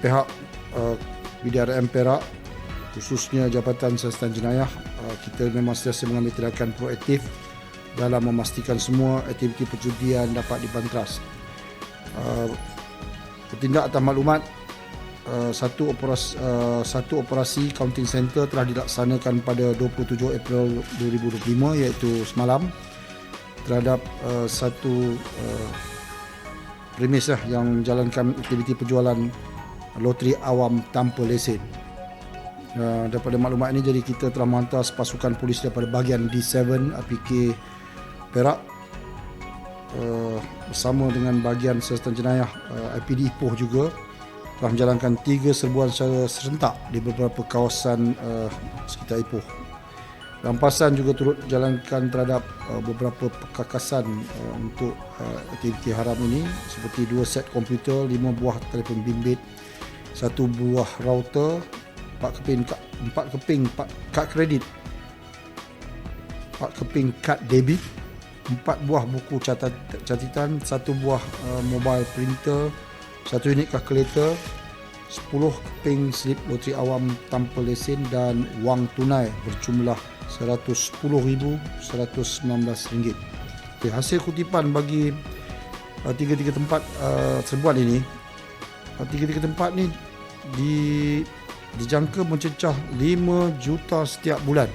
pihak uh, BDRM Perak khususnya Jabatan Siasatan Jenayah uh, kita memang sentiasa mengambil tindakan proaktif dalam memastikan semua aktiviti perjudian dapat dibantras. Uh, bertindak atas maklumat uh, satu operasi uh, satu operasi counting center telah dilaksanakan pada 27 April 2025 iaitu semalam terhadap uh, satu uh, premis lah yang menjalankan aktiviti penjualan loteri awam tanpa lesen. Uh, daripada maklumat ini jadi kita telah menghantar pasukan polis daripada bahagian D7 APK Perak uh, bersama dengan bahagian siasatan jenayah uh, IPD Ipoh juga telah menjalankan tiga serbuan secara serentak di beberapa kawasan uh, sekitar Ipoh. Rampasan juga turut dijalankan terhadap uh, beberapa perkakasan uh, untuk uh, aktiviti haram ini seperti dua set komputer, lima buah telefon bimbit, satu buah router, empat keping empat keping empat kad kredit, empat keping kad debit, empat buah buku catat, catatan, satu buah uh, mobile printer, satu unit kalkulator, 10 keping slip loteri awam tanpa lesen dan wang tunai berjumlah RM110,119. Okay, hasil kutipan bagi uh, tiga-tiga tempat uh, serbuan ini, tiga-tiga tempat ni di dijangka mencecah 5 juta setiap bulan.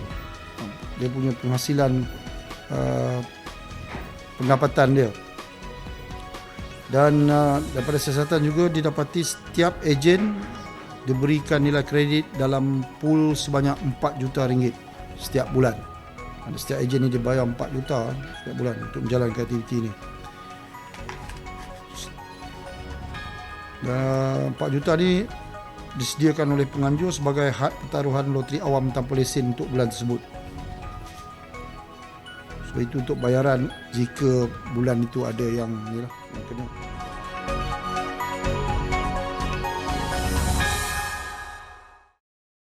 Dia punya penghasilan uh, pendapatan dia. Dan uh, daripada siasatan juga didapati setiap ejen diberikan nilai kredit dalam pool sebanyak 4 juta ringgit setiap bulan. Dan setiap ejen ni dia bayar 4 juta setiap bulan untuk menjalankan aktiviti ni. Dan 4 juta ni disediakan oleh penganjur sebagai had pertaruhan loteri awam tanpa lesen untuk bulan tersebut. So itu untuk bayaran jika bulan itu ada yang ni lah yang kena.